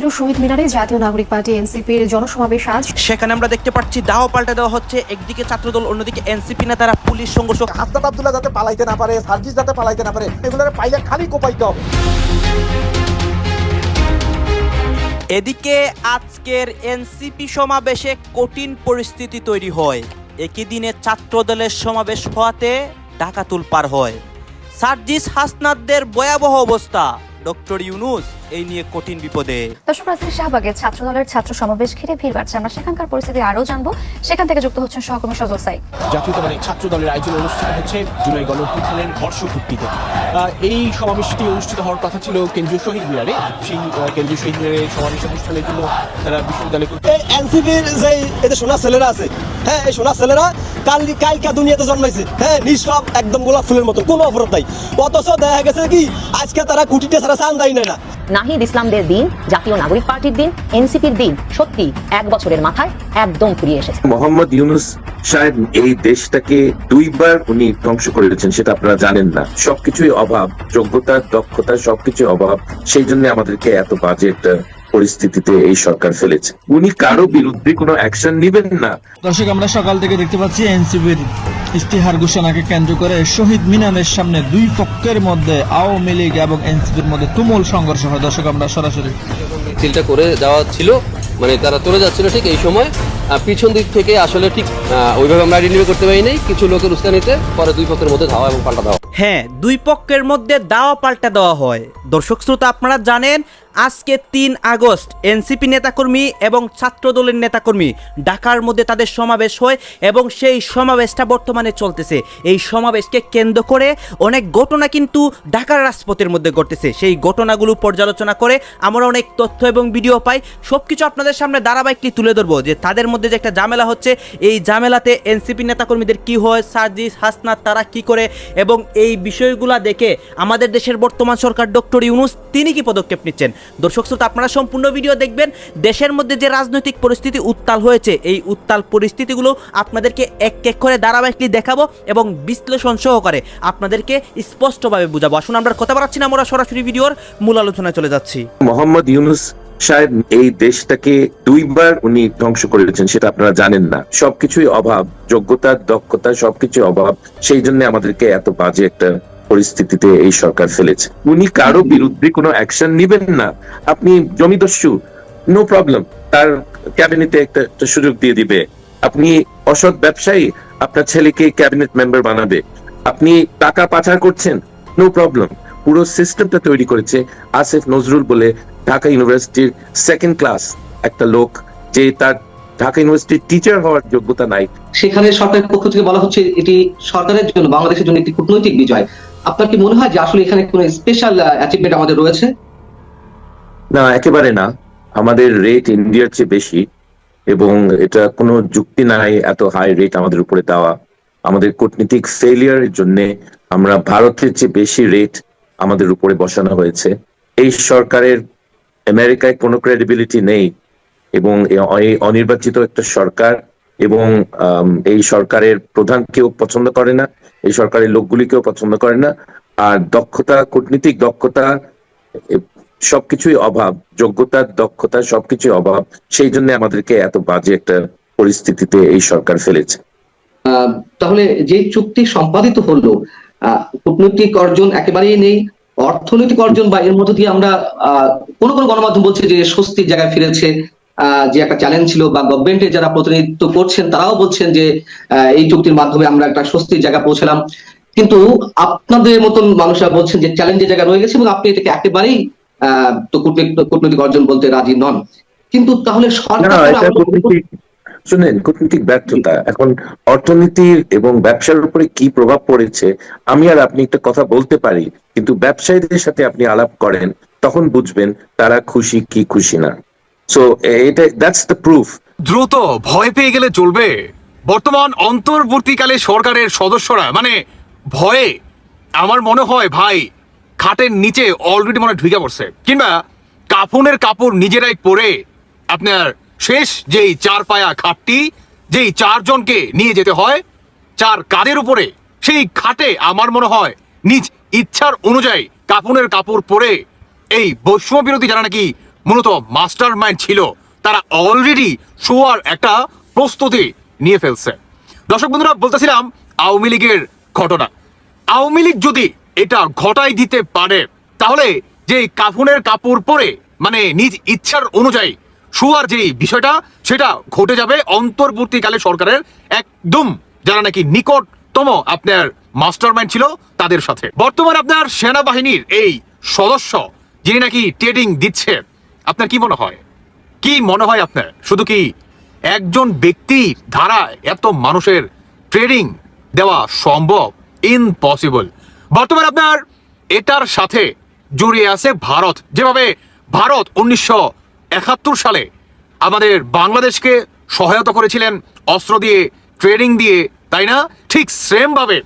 কেন্দ্রীয় শহীদ মিনারে জাতীয় নাগরিক পার্টি এনসিপির জনসমাবেশ আজ। সেখানে আমরা দেখতে পাচ্ছি দাও পাল্টে দেওয়া হচ্ছে। একদিকে ছাত্রদল অন্যদিকে এনসিপি নেতারা পুলিশ সংঘর্ষ। হাসনাত আব্দুল্লাহ যাতে পালাইতে না পারে সার্জিস যাতে পালাইতে না পারে এগুলোর পাইলে খালি কোপাইতে হবে। এদিকে আজকের এনসিপি সমাবেশে কঠিন পরিস্থিতি তৈরি হয়। একই দিনে ছাত্রদলের সমাবেশ হওয়াতে ডাকাতুল পার হয়। সার্জিস হাসনাদদের ভয়াবহ অবস্থা। ডক্টর ইউনুস এই নিয়ে কঠিন বিপদে। দর্শক রাজধানী শাহবাগে ছাত্র দলের ছাত্র সমাবেশ ঘিরে ভিড় বাড়ছে। আমরা সেখানকার পরিস্থিতি আরও জানব। সেখান থেকে যুক্ত হচ্ছেন সহকর্মী সজল সাইক জাতীয়তাবাদী ছাত্র দলের আয়োজনে অনুষ্ঠিত হচ্ছে জুলাই গণঅভ্যুত্থানের বর্ষপূর্তিতে। এই সমাবেশটি অনুষ্ঠিত হওয়ার কথা ছিল কেন্দ্রীয় শহীদ মিনারে। সেই কেন্দ্রীয় শহীদ মিনারে সমাবেশ অনুষ্ঠানের জন্য তারা বিশ্ববিদ্যালয় এনসিপির যে এদের সোনা ছেলেরা আছে হ্যাঁ এই সোনা ছেলেরা কাল কালকা দুনিয়াতে জন্মাইছে। হ্যাঁ নিষ্পাপ একদম গোলাপ ফুলের মতো কোনো অপরাধ নাই। অথচ দেখা গেছে কি আজকে তারা কুটিতে ছাড়া চান দেয় না। নাহিদ ইসলামদের দিন, জাতীয় নাগরিক পার্টির দিন, এনসিপির দিন, সত্যি এক বছরের মাথায় একদম ফুরিয়ে এসেছে। মোহাম্মদ ইউনুস সাহেব, এই দেশটাকে দুইবার উনি ধ্বংস করেছেন সেটা আপনারা জানেন না। সবকিছুই অভাব, যোগ্যতা, দক্ষতা সবকিছু অভাব, সেই জন্য আমাদেরকে এত বাজেট পরিস্থিতিতে এই সরকার ফেলেছে। উনি কারও বিরুদ্ধে কোনো অ্যাকশন নেবেন না। দর্শক আমরা সকাল থেকে দেখতে পাচ্ছি এনসিপির ইস্তিহার ঘোষণাকে কেন্দ্র করে শহীদ মিনারের সামনে দুই পক্ষের মধ্যে আওয়ামী লীগ এবং এনসিপির মধ্যে তুমুল সংঘর্ষ হয়। দর্শক আমরা সরাসরি মিছিলটা করে দেওয়া ছিল মানে তারা চলে যাচ্ছিল ঠিক এই সময়। আহ, পিছন দিক থেকে আসলে ঠিক আহ, ওইভাবে আমরা রিনিউ করতে পারি নাই। কিছু লোকের উস্কানিতে পরে দুই পক্ষের মধ্যে ধাওয়া এবং পাল্টা দেওয়া। হ্যাঁ দুই পক্ষের মধ্যে দাওয়া পাল্টা দেওয়া হয়। দর্শক শ্রোতা আপনারা জানেন আজকে তিন আগস্ট, এনসিপি নেতাকর্মী এবং ছাত্রদলের নেতাকর্মী ঢাকার মধ্যে তাদের সমাবেশ হয় এবং সেই সমাবেশটা বর্তমানে চলতেছে। এই সমাবেশকে কেন্দ্র করে অনেক ঘটনা কিন্তু ঢাকার রাজপথের মধ্যে ঘটতেছে। সেই ঘটনাগুলো পর্যালোচনা করে আমরা অনেক তথ্য এবং ভিডিও পাই। সব কিছু আপনাদের সামনে ধারাবাহিকলি তুলে ধরবো যে তাদের মধ্যে যে একটা ঝামেলা হচ্ছে, এই ঝামেলাতে এনসিপি নেতাকর্মীদের কি হয় সার্জিস হাসনাত, তারা কি করে এবং এই বিষয়গুলো দেখে আমাদের দেশের বর্তমান সরকার ডক্টর ইউনুস তিনি কি পদক্ষেপ নিচ্ছেন? দর্শক শ্রোতা, আপনারা সম্পূর্ণ ভিডিও দেখবেন। দেশের মধ্যে যে রাজনৈতিক পরিস্থিতি উত্তাল হয়েছে, এই উত্তাল পরিস্থিতিগুলো আপনাদেরকে এক এক করে ধারাবাহিকলি দেখাবো এবং বিশ্লেষণ সহকারে আপনাদেরকে স্পষ্টভাবে বুঝাবো। আসুন, আমরা কথা বাড়াচ্ছি না, আমরা সরাসরি ভিডিওর মূল আলোচনায় চলে যাচ্ছি। মোহাম্মদ ইউনুস সাহেব এই দেশটাকে দুইবার উনি ধ্বংস করেছেন, সেটা আপনারা জানেন না। সবকিছুই অভাব, যোগ্যতা, দক্ষতা সবকিছু অভাব, সেই জন্য আমাদেরকে এত বাজে একটা পরিস্থিতিতে এই সরকার ফেলেছে। উনি কারও বিরুদ্ধে কোনো অ্যাকশন নিবেন না। আপনি জমিদস্যু নো প্রবলেম তার ক্যাবিনেটে একটা সুযোগ দিয়ে দিবে। আপনি অসৎ ব্যবসায়ী, আপনার ছেলেকে ক্যাবিনেট মেম্বার বানাবে। আপনি টাকা পাচার করছেন নো প্রবলেম পুরো সিস্টেমটা তৈরি করেছে আসিফ নজরুল বলে ঢাকা ইউনিভার্সিটির সেকেন্ড ক্লাস একটা লোক, যে তার ঢাকা ইউনিভার্সিটির টিচার হওয়ার যোগ্যতা নাই। সেখানে সরকারের পক্ষ থেকে বলা হচ্ছে এটি সরকারের জন্য, বাংলাদেশের জন্য একটি কূটনৈতিক বিজয়। আপনার কি মনে হয় যে আসলে এখানে কোনো স্পেশাল অ্যাচিভমেন্ট আমাদের রয়েছে? না, একেবারে না। আমাদের রেট ইন্ডিয়ার চেয়ে বেশি এবং এটা কোনো যুক্তি নাই এত হাই রেট আমাদের উপরে দেওয়া। আমাদের কূটনীতিক ফেলিয়ারের জন্য আমরা ভারতের চেয়ে বেশি রেট আমাদের উপরে বসানো হয়েছে। এই সরকারের আমেরিকায় কোনো ক্রেডিবিলিটি নেই এবং অনির্বাচিত একটা সরকার এবং এই সরকারের প্রধান কেউ পছন্দ করে না, এই সরকারের লোকগুলি কেউ পছন্দ করে না। আর দক্ষতা, কূটনীতিক দক্ষতা সবকিছুই অভাব যোগ্যতা দক্ষতা সবকিছুই অভাব, সেই জন্য আমাদেরকে এত বাজে একটা পরিস্থিতিতে এই সরকার ফেলেছে। তাহলে যে চুক্তি সম্পাদিত হলো কূটনৈতিক অর্জন একেবারেই নেই, অর্থনৈতিক অর্জন বা এর মধ্য দিয়ে আমরা কোন কোন গণমাধ্যম বলছে যে স্বস্তির জায়গায় ফিরেছে যে একটা চ্যালেঞ্জ ছিল বা গভর্নমেন্টের যারা প্রতিনিধিত্ব করছেন তারাও বলছেন যে এই চুক্তির মাধ্যমে আমরা একটা স্বস্তির জায়গা পৌঁছলাম। কিন্তু আপনাদের মতন মানুষরা বলছেন যে চ্যালেঞ্জের জায়গা রয়ে গেছে এবং আপনি এটাকে একেবারেই তো কূটনৈতিক অর্জন বলতে রাজি নন। কিন্তু তাহলে সরকার শুনেন কূটনীতিক ব্যর্থতা। এখন অর্থনীতির এবং ব্যবসার উপরে কি প্রভাব পড়েছে আমি আর আপনি একটা কথা বলতে পারি কিন্তু ব্যবসায়ীদের সাথে আপনি আলাপ করেন তখন বুঝবেন তারা খুশি কি খুশি না। সো দ্যাটস দ্য প্রুফ দ্রুত ভয় পেয়ে গেলে চলবে। বর্তমান অন্তর্বর্তীকালে সরকারের সদস্যরা মানে ভয়ে আমার মনে হয় ভাই, খাটের নিচে অলরেডি মনে ঢুকে পড়ছে। কিংবা কাফনের কাপড় নিজেরাই পরে আপনার শেষ যেই চার পায়া খাটটি, যেই চারজনকে নিয়ে যেতে হয়, চার কাদের উপরে, সেই খাটে আমার মনে হয় নিজ ইচ্ছার অনুযায়ী কাফনের কাপড় পরে এই বৈষম্য বিরোধী যারা নাকি মূলত মাস্টার মাইন্ড ছিল। তারা অলরেডি শোয়ার একটা প্রস্তুতি নিয়ে ফেলছে। দর্শক বন্ধুরা, বলতেছিলাম আওয়ামী লীগের ঘটনা। আওয়ামী লীগ যদি এটা ঘটাই দিতে পারে, তাহলে যে কাফুনের কাপড় পরে মানে নিজ ইচ্ছার অনুযায়ী শোয়ার যে বিষয়টা, সেটা ঘটে যাবে অন্তর্বর্তীকালে সরকারের একদম যারা নাকি নিকটতম আপনার মাস্টার মাইন্ড ছিল, তাদের সাথে। বর্তমান আপনার সেনাবাহিনীর এই সদস্য, যিনি নাকি ট্রেডিং দিচ্ছে আপনার কি মনে হয়? কি মনে হয় আপনার? শুধু কি একজন ব্যক্তির ধারায় এত মানুষের ট্রেডিং দেওয়া সম্ভব? ইম্পসিবল বর্তমানে আপনার এটার সাথে জড়িয়ে আছে ভারত। যেভাবে ভারত উনিশশো একাত্তর সালে আমাদের বাংলাদেশকে সহায়তা করেছিলেন, অস্ত্র দিয়ে, ট্রেনিং দিয়ে, তাই না? ঠিক সেম ভাবে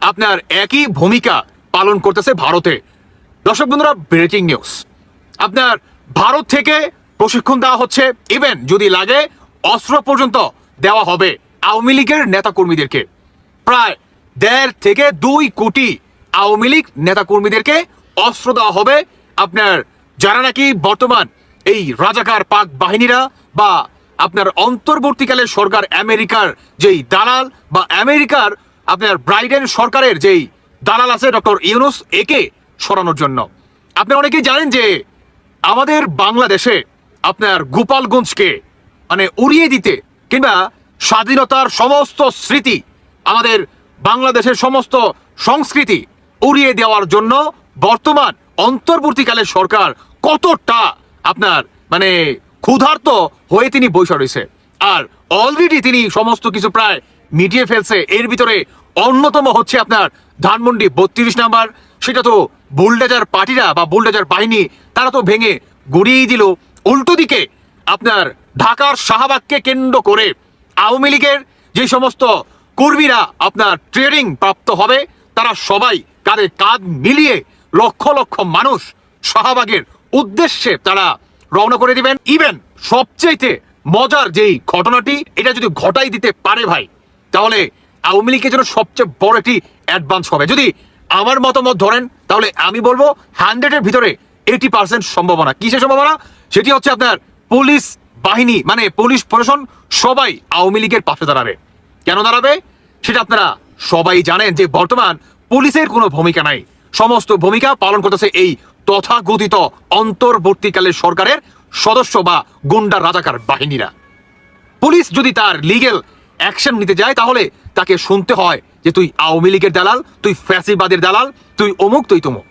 আপনার একই ভূমিকা পালন করতেছে ভারতে। দর্শক বন্ধুরা ব্রেকিং নিউজ আপনার ভারত থেকে প্রশিক্ষণ দেওয়া হচ্ছে। ইভেন যদি লাগে, অস্ত্র পর্যন্ত দেওয়া হবে আওয়ামী লীগের নেতাকর্মীদেরকে। প্রায় দেড় থেকে দুই কোটি আওয়ামী লীগ নেতাকর্মীদেরকে অস্ত্র দেওয়া হবে। আপনার যারা নাকি, বর্তমান এই রাজাকার পাক বাহিনীরা বা আপনার অন্তর্বর্তীকালে সরকার আমেরিকার যেই দালাল বা আমেরিকার আপনার ব্রাইডেন সরকারের যেই দালাল আছে ডক্টর ইউনুস, একে সরানোর জন্য। আপনি অনেকেই জানেন যে আমাদের বাংলাদেশে আপনার গোপালগঞ্জকে মানে উড়িয়ে দিতে কিংবা স্বাধীনতার সমস্ত স্মৃতি, আমাদের বাংলাদেশের সমস্ত সংস্কৃতি উড়িয়ে দেওয়ার জন্য বর্তমান, অন্তর্বর্তীকালে সরকার কতটা আপনার মানে ক্ষুধার্ত হয়ে তিনি বৈশা রয়েছে। আর অলরেডি তিনি সমস্ত কিছু প্রায় মিটিয়ে ফেলছে। এর ভিতরে অন্যতম হচ্ছে আপনার ধানমন্ডি বত্রিশ নাম্বার। সেটা তো বুলডেজার পার্টিরা বা বুলডেজার বাহিনী, তারা তো ভেঙে গুড়িয়ে দিল উল্টো দিকে। আপনার ঢাকার শাহবাগকে কেন্দ্র করে আওয়ামী লীগের যে সমস্ত কর্মীরা আপনার ট্রেনিং প্রাপ্ত হবে, তারা সবাই কাঁধে কাঁধ মিলিয়ে লক্ষ লক্ষ মানুষ শাহবাগের উদ্দেশ্যে তারা রওনা করে দিবেন। ইভেন সবচেয়েতে মজার যেই ঘটনাটি, এটা যদি ঘটাই দিতে পারে ভাই, তাহলে আওয়ামী লীগের জন্য সবচেয়ে বড় একটি অ্যাডভান্স হবে। যদি আমার মতামত ধরেন, তাহলে আমি বলব হান্ড্রেডের ভিতরে এইটি পার্সেন্ট সম্ভাবনা। কিসের সম্ভাবনা? সেটি হচ্ছে আপনার পুলিশ বাহিনী মানে পুলিশ প্রশাসন সবাই আওয়ামী লীগের পাশে দাঁড়াবে। কেন দাঁড়াবে? সেটা আপনারা সবাই জানেন যে বর্তমান পুলিশের কোনো ভূমিকা নাই। সমস্ত ভূমিকা পালন করতেছে এই তথাগতিত অন্তর্বর্তীকালের সরকারের সদস্য বা গুন্ডা রাজাকার বাহিনীরা। পুলিশ যদি তার লিগেল অ্যাকশন নিতে যায়, তাহলে তাকে শুনতে হয় যে তুই আওয়ামী লীগের দালাল, তুই ফ্যাসিবাদের দালাল, তুই অমুক, তুই তমুক।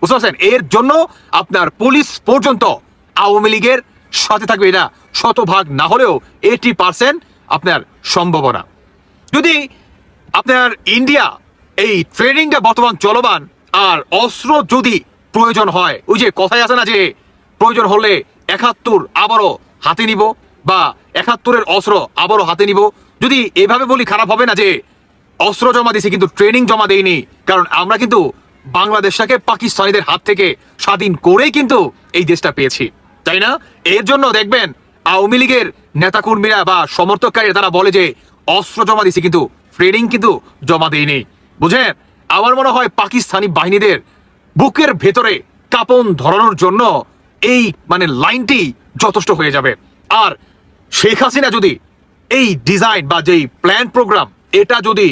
বুঝতে পারছেন? এর জন্য আপনার পুলিশ পর্যন্ত আওয়ামী লীগের সাথে থাকবে এটা শতভাগ না হলেও এইটি পার্সেন্ট আপনার সম্ভাবনা। যদি আপনার ইন্ডিয়া এই ট্রেনিংটা বর্তমান চলমান আর অস্ত্র যদি প্রয়োজন হয়, ওই যে কথাই আছে না যে প্রয়োজন হলে একাত্তর আবারও হাতে নিব বা একাত্তরের অস্ত্র আবারও হাতে নিব। যদি এভাবে বলি, খারাপ হবে না যে অস্ত্র জমা দিয়েছি, কিন্তু ট্রেনিং জমা দেয়নি কারণ আমরা কিন্তু বাংলাদেশটাকে পাকিস্তানিদের হাত থেকে স্বাধীন করেই কিন্তু এই দেশটা পেয়েছি। তাই না? এর জন্য দেখবেন, আওয়ামী লীগের নেতাকর্মীরা বা সমর্থককারীরা তারা বলে যে, অস্ত্র জমা দিয়েছি, কিন্তু ট্রেনিং কিন্তু জমা দেয়নি বুঝেন? আমার মনে হয় পাকিস্তানি বাহিনীদের বুকের ভেতরে কাপন ধরানোর জন্য এই মানে লাইনটি যথেষ্ট হয়ে যাবে। আর শেখ হাসিনা যদি এই ডিজাইন বা যেই প্ল্যান প্রোগ্রাম এটা যদি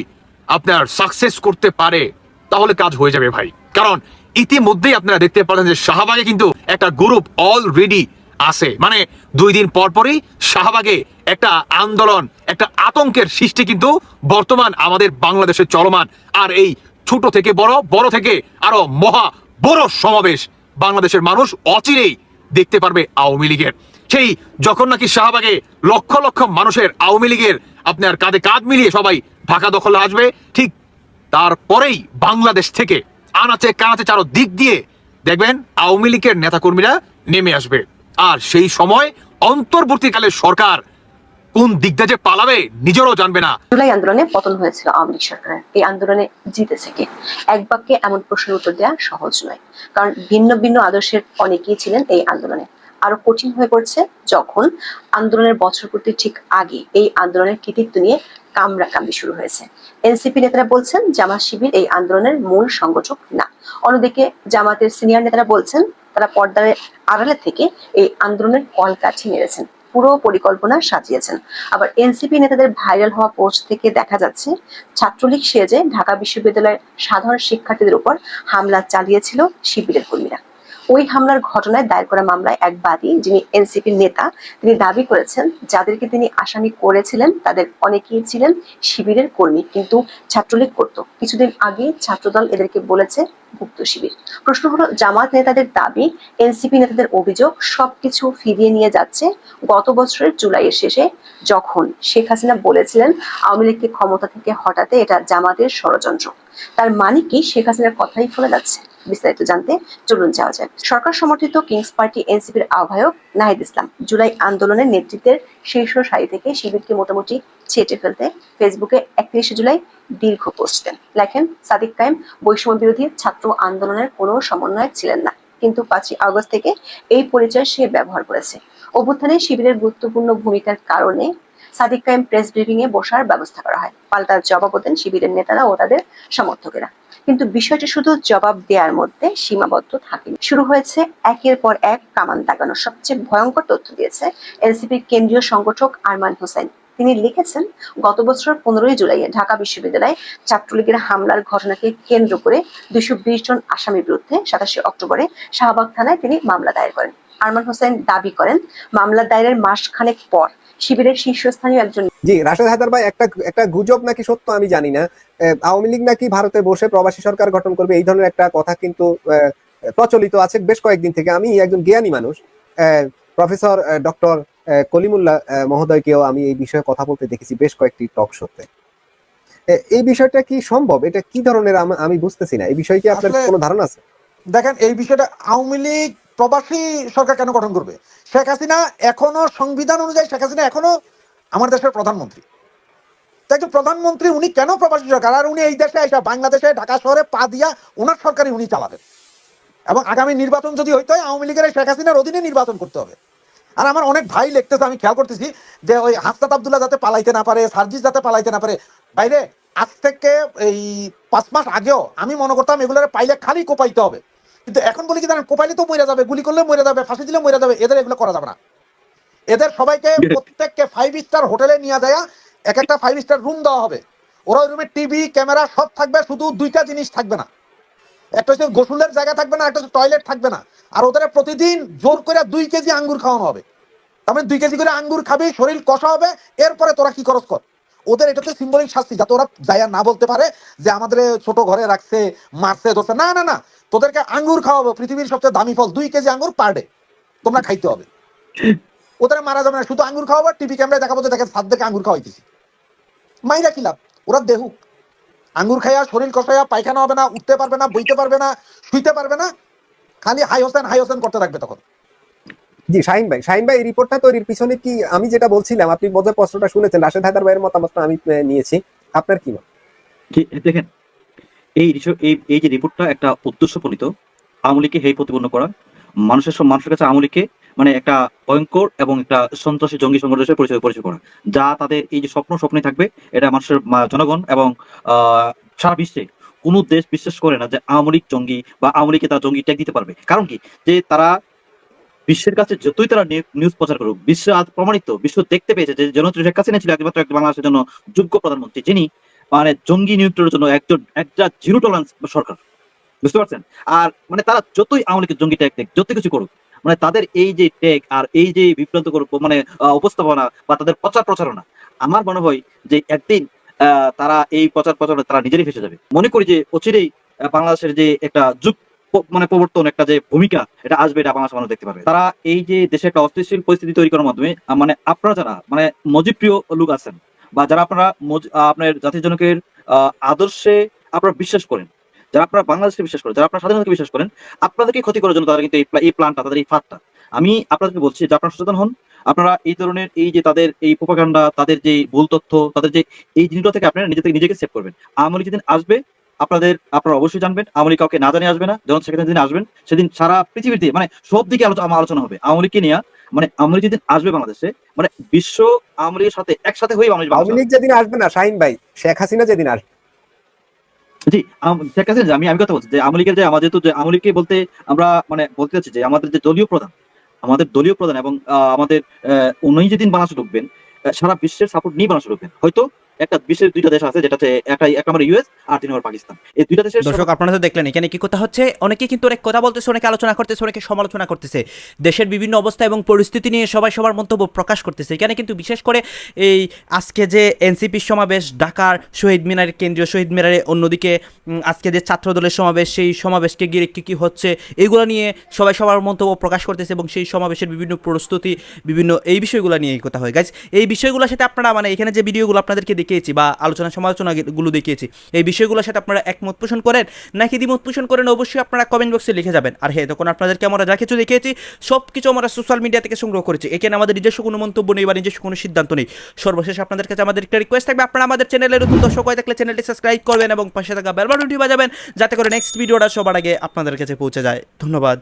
আপনার সাকসেস করতে পারে, তাহলে কাজ হয়ে যাবে ভাই। কারণ ইতিমধ্যেই আপনারা দেখতে পাচ্ছেন যে শাহবাগে কিন্তু একটা গ্রুপ অলরেডি আছে। মানে দুই দিন পর পরই শাহবাগে একটা আন্দোলন, একটা আতঙ্কের সৃষ্টি কিন্তু বর্তমান আমাদের বাংলাদেশে চলমান। আর এই ছোট থেকে বড় বড় থেকে আরও মহা বড় সমাবেশ বাংলাদেশের মানুষ অচিরেই দেখতে পারবে আওয়ামী লীগের। সেই যখন নাকি শাহবাগে লক্ষ লক্ষ মানুষের আওয়ামী লীগের আপনার কাঁধে কাঁধ মিলিয়ে সবাই ঢাকা দখলে আসবে। ঠিক তারপরেই বাংলাদেশ থেকে আনাচে কানাচে চারো দিক দিয়ে দেখবেন আওয়ামী লীগের নেতাকর্মীরা নেমে আসবে। আর সেই সময় অন্তর্বর্তীকালে সরকার কোন দিকটা যে পালাবে নিজেরও জানবে না। জুলাই আন্দোলনে পতন হয়েছিল আওয়ামী লীগ সরকারের। এই আন্দোলনে জিতেছে কে? এক বাক্যে এমন প্রশ্নের উত্তর দেওয়া সহজ নয়। কারণ ভিন্ন ভিন্ন আদর্শের অনেকেই ছিলেন এই আন্দোলনে। আরও কঠিন হয়ে পড়ছে যখন আন্দোলনের বছর পূর্তি ঠিক আগে এই আন্দোলনের কৃতিত্ব নিয়ে কামরা কামড়ি শুরু হয়েছে। এনসিপি নেতারা বলছেন, জামাত শিবির এই আন্দোলনের মূল সংগঠক না। অন্যদিকে জামাতের সিনিয়র নেতারা বলছেন, তারা পর্দার আড়ালে থেকে এই আন্দোলনের কল কাঠি মেরেছেন, পুরো পরিকল্পনা সাজিয়েছেন। আবার এনসিপি নেতাদের ভাইরাল হওয়া পোস্ট থেকে দেখা যাচ্ছে, ছাত্রলীগ সেজে ঢাকা বিশ্ববিদ্যালয়ের সাধারণ শিক্ষার্থীদের উপর হামলা চালিয়েছিল শিবিরের কর্মীরা। ওই হামলার ঘটনায় দায়ের করা মামলায় এক বাদী, যিনি এনসিপির নেতা, তিনি দাবি করেছেন যাদেরকে তিনি আসামি করেছিলেন, তাদের অনেকেই ছিলেন শিবিরের কর্মী, কিন্তু ছাত্রলীগ করত। কিছুদিন আগে ছাত্রদল এদেরকে বলেছে গুপ্ত শিবির। প্রশ্ন হলো জামাত নেতাদের দাবি, এনসিপি নেতাদের অভিযোগ সবকিছু ফিরিয়ে নিয়ে যাচ্ছে গত বছরের জুলাইয়ের শেষে, যখন শেখ হাসিনা বলেছিলেন আওয়ামী লীগকে ক্ষমতা থেকে হটাতে এটা জামাতের ষড়যন্ত্র। তার মানে কি শেখ হাসিনার কথাই ফলে যাচ্ছে? বিস্তারিত জানতে চলুন যাওয়া যাক। সরকার সমর্থিত কিংস পার্টি এনসিপির আহ্বায়ক নাহিদ ইসলাম জুলাই আন্দোলনের নেতৃত্বের শীর্ষ সারি থেকে শিবিরকে মোটামুটি ছেটে ফেলতে ফেসবুকে একত্রিশে জুলাই দীর্ঘ পোস্ট দেন। লেখেন, সাদিক কায়েম বৈষম্য বিরোধী ছাত্র আন্দোলনের কোনো সমন্বয়ক ছিলেন না। কিন্তু পাঁচই আগস্ট থেকে এই পরিচয় সে ব্যবহার করেছে। অভ্যুত্থানে শিবিরের গুরুত্বপূর্ণ ভূমিকার কারণে সাদিক কায়েম প্রেস ব্রিফিং এ বসার ব্যবস্থা করা হয়। পাল্টা জবাবও দেন শিবিরের নেতারা ও তাদের সমর্থকেরা। কিন্তু বিষয়টি শুধু জবাব দেওয়ার মধ্যে সীমাবদ্ধ থাকেনি। শুরু হয়েছে একের পর এক কামান দাগানো। সবচেয়ে ভয়ঙ্কর তথ্য দিয়েছে এনসিপির কেন্দ্রীয় সংগঠক আরমান হোসেন। তিনি লিখেছেন, গত বছর পনেরোই জুলাইয়ে ঢাকা বিশ্ববিদ্যালয়ে ছাত্রলীগের হামলার ঘটনাকে কেন্দ্র করে দুইশো বিশ জন আসামির বিরুদ্ধে সাতাশে অক্টোবরে শাহবাগ থানায় তিনি মামলা দায়ের করেন। আরমান হোসেন দাবি করেন, মামলা দায়েরের মাসখানেক পর শিবিরের শীর্ষস্থানীয় একজন জি রাশেদ হায়দার ভাই একটা একটা গুজব নাকি সত্য আমি জানি না। আহ, আওয়ামী লীগ নাকি ভারতে বসে প্রবাসী সরকার গঠন করবে এই ধরনের একটা কথা কিন্তু আহ, প্রচলিত আছে বেশ কয়েকদিন থেকে। আমি একজন জ্ঞানী মানুষ। আহ, প্রফেসর ডক্টর কলিমুল্লাহ মহোদয়কেও আমি এই বিষয়ে কথা বলতে দেখেছি বেশ কয়েকটি টক শোতে। এই বিষয়টা কি সম্ভব? এটা কি ধরনের আমি বুঝতেছি না। এই বিষয়ে কি আপনার কোনো ধারণা আছে? দেখেন এই বিষয়টা আওয়ামী লীগ প্রবাসী সরকার কেন গঠন করবে? শেখ হাসিনা এখনও সংবিধান অনুযায়ী, শেখ হাসিনা এখনও আমার দেশের প্রধানমন্ত্রী। একজন প্রধানমন্ত্রী, উনি কেন প্রবাসী সরকার? আর উনি এই দেশে এসে বাংলাদেশে, ঢাকা শহরে পা দিয়া ওনার সরকারই উনি চালাবেন। এবং আগামী নির্বাচন যদি হইতে হয় আওয়ামী লীগের শেখ হাসিনার অধীনে নির্বাচন করতে হবে। আর আমার অনেক ভাই লিখতেছে, আমি খেয়াল করতেছি যে ওই হাসনাত আবদুল্লাহ যাতে পালাইতে না পারে, সার্জিস যাতে পালাইতে না পারে। বাইরে, আজ থেকে এই পাঁচ মাস আগেও আমি মনে করতাম এগুলোর পাইলে খালি কোপাইতে হবে। কিন্তু এখন বলি কি জানেন কোপাইলে তো মরে যাবে গুলি করলে মরে যাবে ফাঁসি দিলে মরে যাবে এদের এগুলো করা যাবে না। এদের সবাইকে প্রত্যেককে ফাইভ স্টার হোটেলে নিয়ে যায় এক একটা ফাইভ স্টার রুম দেওয়া হবে। ওরা ওই রুমে টিভি ক্যামেরা সব থাকবে শুধু দুইটা জিনিস থাকবে না। একটা হচ্ছে গোসলের জায়গা থাকবে না একটা হচ্ছে টয়লেট থাকবে না। আর ওদের প্রতিদিন জোর করে দুই কেজি আঙ্গুর খাওয়ানো হবে। তারপরে দুই কেজি করে আঙ্গুর খাবি শরীর কষা হবে এরপরে তোরা কি খরচ কর? ওদের এটা তো সিম্বলিক শাস্তি যাতে ওরা যাইয়া না বলতে পারে যে আমাদের ছোট ঘরে রাখছে মারছে ধরছে। না না না তোদেরকে আঙ্গুর খাওয়াবো পৃথিবীর সবচেয়ে দামি ফল দুই কেজি আঙ্গুর পার ডে তোমরা খাইতে হবে। ওদের মারা যাবে না শুধু আঙ্গুর খাওয়াবো টিভি ক্যামেরায় দেখাবো যে দেখে সাত দেখে আঙ্গুর খাওয়াইতেছি। মাইরা কি লাভ? ওরা দেহুক। আঙ্গুর খাইয়া শরীর কষাইয়া পায়খানা হবে না উঠতে পারবে না বইতে পারবে না শুইতে পারবে না খালি হাই হোসেন হাই হোসেন করতে থাকবে তখন। জি শাহিন ভাই শাহিন ভাই এই রিপোর্টটা তৈরির পিছনে কি আমি যেটা বলছিলাম আপনি বোধহয় প্রশ্নটা শুনেছেন রাশেদ হায়দার ভাইয়ের মতামতটা আমি নিয়েছি। আপনার কি মত? দেখেন এই এই যে রিপোর্টটা একটা উদ্দেশ্যপ্রণীত আওয়ামী লীগকে হেয় প্রতিপন্ন করা। মানুষের সব, মানুষের কাছে আওয়ামী লীগকে মানে একটা ভয়ঙ্কর এবং একটা সন্ত্রাসী জঙ্গি সংগঠন পরিচয় পরিচয় করা। যা তাদের এই যে স্বপ্ন স্বপ্নে থাকবে, এটা মানুষের জনগণ এবং সারা বিশ্বে কোনো দেশ বিশ্বাস করে না যে আওয়ামী লীগ জঙ্গি বা আওয়ামী লীগকে তারা জঙ্গি ট্যাগ দিতে পারবে। কারণ কি? যে তারা বিশ্বের কাছে যতই তারা নিউজ প্রচার করুক, বিশ্ব আজ প্রমাণিত, বিশ্ব দেখতে পেয়েছে যে জননেত্রী শেখ হাসিনা ছিল একমাত্র একটা বাংলাদেশের জন্য যোগ্য প্রধানমন্ত্রী, যিনি মানে জঙ্গি নিয়ন্ত্রণের জন্য একজন, একটা জিরো টলারেন্স সরকার। বুঝতে পারছেন? আর মানে তারা যতই আওয়ামী জঙ্গি ট্যাগ দেখ যত কিছু করুক মানে তাদের এই যে ট্যাগ আর এই যে বিভ্রান্ত মানে উপস্থাপনা বা তাদের প্রচার প্রচারণা, আমার মনে হয় যে একদিন তারা এই প্রচার প্রচারণা তারা নিজেরই ফেসে যাবে। মনে করি যে অচিরেই বাংলাদেশের যে একটা যুগ মানে প্রবর্তন, একটা যে ভূমিকা, এটা আসবে, এটা বাংলাদেশ মানুষ দেখতে পারবে। তারা এই যে দেশে একটা অস্থিতিশীল পরিস্থিতি তৈরি করার মাধ্যমে মানে আপনারা যারা মানে মজিপ্রিয় লোক আছেন বা যারা আপনারা আপনার জাতির জনকের আদর্শে আপনারা বিশ্বাস করেন, যারা আপনারা বাংলাদেশকে বিশ্বাস করেন, যারা আপনারা স্বাধীনতাকে বিশ্বাস করেন, আপনাদেরকে ক্ষতি করার জন্য তারা কিন্তু এই প্লা- প্ল্যানটা তাদের এই ফাঁদটা। আমি আপনাদেরকে বলছি যে আপনারা সচেতন হন, আপনারা এই ধরনের এই যে তাদের এই প্রোপাগান্ডা তাদের যে ভুল তথ্য, তাদের যে এই জিনিসগুলো থেকে আপনারা নিজে থেকে নিজেকে সেভ করবেন। আওয়ামী লীগ যেদিন আসবে, আপনাদের, আপনারা অবশ্যই জানবেন, আওয়ামী লীগ কাউকে না জানিয়ে আসবে না যখন সেখানে যেদিন আসবেন, সেদিন সারা পৃথিবীতে মানে সব দিকে আলোচনা আলোচনা হবে। আওয়ামী লীগকে নিয়ে মানে আমরি যেদিন আসবে বাংলাদেশে মানে বিশ্ব আমরির সাথে একসাথে হয়ে বাংলাদেশ আওয়ামী লীগ যেদিন আসবে না শাহিন ভাই শেখ হাসিনা যেদিন আসবে। জি শেখ হাসিনা আমি আমি কথা বলছি যে আওয়ামী লীগের যে আমাদের তো যে আওয়ামী লীগকে বলতে আমরা মানে বলতে চাচ্ছি যে আমাদের যে দলীয় প্রধান আমাদের দলীয় প্রধান এবং আমাদের উনি যেদিন বাংলাদেশে ঢুকবেন সারা বিশ্বের সাপোর্ট নিয়ে বাংলাদেশে ঢুকবেন। হয়তো একটা বিশ্বের দুইটা দেশ আছে যেটা হচ্ছে একটা এক নম্বর ইউএস আর তিন নম্বর পাকিস্তান। এই দুইটা দেশের দর্শক আপনারা তো দেখলেন এখানে কি কথা হচ্ছে? অনেকে কিন্তু অনেক কথা বলতেছে অনেকে আলোচনা করতেছে অনেকে সমালোচনা করতেছে। দেশের বিভিন্ন অবস্থা এবং পরিস্থিতি নিয়ে সবাই সবার মন্তব্য প্রকাশ করতেছে। এখানে কিন্তু বিশেষ করে এই আজকে যে এনসিপির সমাবেশ ঢাকার শহীদ মিনার কেন্দ্রীয় শহীদ মিনারে অন্যদিকে আজকে যে ছাত্র দলের সমাবেশ সেই সমাবেশকে ঘিরে কী কী হচ্ছে এইগুলো নিয়ে সবাই সবার মন্তব্য প্রকাশ করতেছে এবং সেই সমাবেশের বিভিন্ন প্রস্তুতি বিভিন্ন এই বিষয়গুলো নিয়ে কথা হয়। গাইজ এই বিষয়গুলোর সাথে আপনারা মানে এখানে যে ভিডিওগুলো আপনাদেরকে দেখিয়েছি বা আলোচনা সমালোচনাগুলো দেখিয়েছি। এই বিষয়গুলোর সাথে আপনারা একমত পোষণ করেন নাকি দ্বিমত পোষণ করেন অবশ্যই আপনারা কমেন্ট বক্সে লিখে যাবেন। আর হ্যাঁ তখন আপনাদেরকে আমরা যা কিছু দেখিয়েছি সব কিছু আমরা সোশ্যাল মিডিয়া থেকে সংগ্রহ করেছি। এখানে আমাদের নিজস্ব কোনো মন্তব্য নেই বা নিজস্ব কোনো সিদ্ধান্ত নেই। সর্বশেষ আপনাদের কাছে আমাদের একটা রিকোয়েস্ট থাকবে, আপনারা আমাদের চ্যানেলের নতুন দর্শক হয়ে থাকলে চ্যানেলটি সাবস্ক্রাইব করবেন এবং পাশে থাকা বেল বাটনটি বাজাবেন, যাতে করে নেক্সট ভিডিওটা সবার আগে আপনাদের কাছে পৌঁছে যায়। ধন্যবাদ।